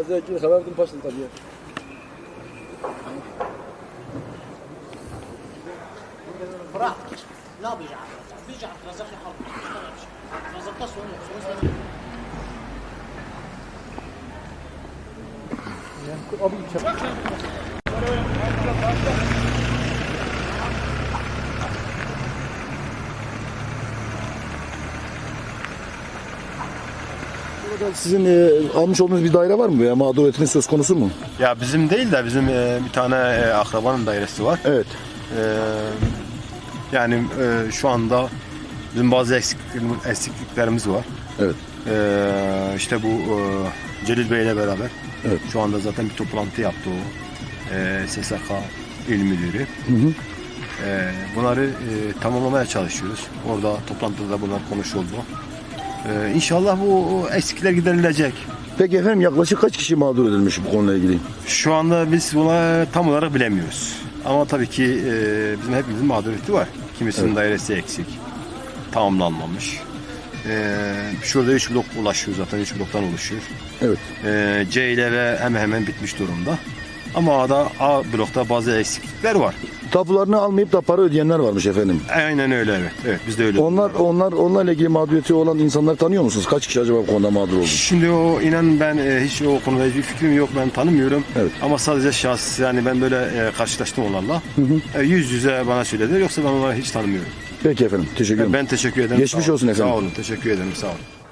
أزاجين خبابة الفصل طبيعي براحتك لا بيجعل بيجعل رزق الحرب رزق تصوير I'll be in Sizin e, almış olduğunuz bir daire var mı veya mağduriyetiniz söz konusu mu? Ya bizim değil de bizim e, bir tane e, akrabanın dairesi var. Evet. E, yani e, şu anda bizim bazı eksikliklerimiz, eksikliklerimiz var. Evet. E, işte bu e, Celil Bey ile beraber Evet. şu anda zaten bir toplantı yaptı o. E, SSK il müdürü. hı. E, bunları e, tamamlamaya çalışıyoruz. Orada toplantıda bunlar konuşuldu. E, inşallah bu eksikler giderilecek. Peki efendim yaklaşık kaç kişi mağdur edilmiş bu konuyla ilgili? Şu anda biz buna tam olarak bilemiyoruz. Ama tabii ki e, bizim hepimizin mağduriyeti var. Kimisinin dairesi eksik, tamamlanmamış. E, şurada 3 blok ulaşıyor zaten 3 bloktan oluşuyor. Evet. E, C ile ve hemen hemen bitmiş durumda. Ama A'da A blokta bazı eksiklikler var. Tapularını almayıp da para ödeyenler varmış efendim. Aynen öyle evet. Evet biz de öyle. Onlar onlar onlarla ilgili mağduriyeti olan insanları tanıyor musunuz? Kaç kişi acaba bu konuda mağdur oldu? Şimdi o inan ben e, hiç o konuda hiçbir fikrim yok ben tanımıyorum. Evet. Ama sadece şahs yani ben böyle e, karşılaştım onlarla. E, yüz yüze bana söylediler yoksa ben onları hiç tanımıyorum. Peki efendim. Teşekkür ederim. Ben teşekkür ederim. Geçmiş Sağ olun. olsun efendim. Sağ olun. Teşekkür ederim. Sağ olun.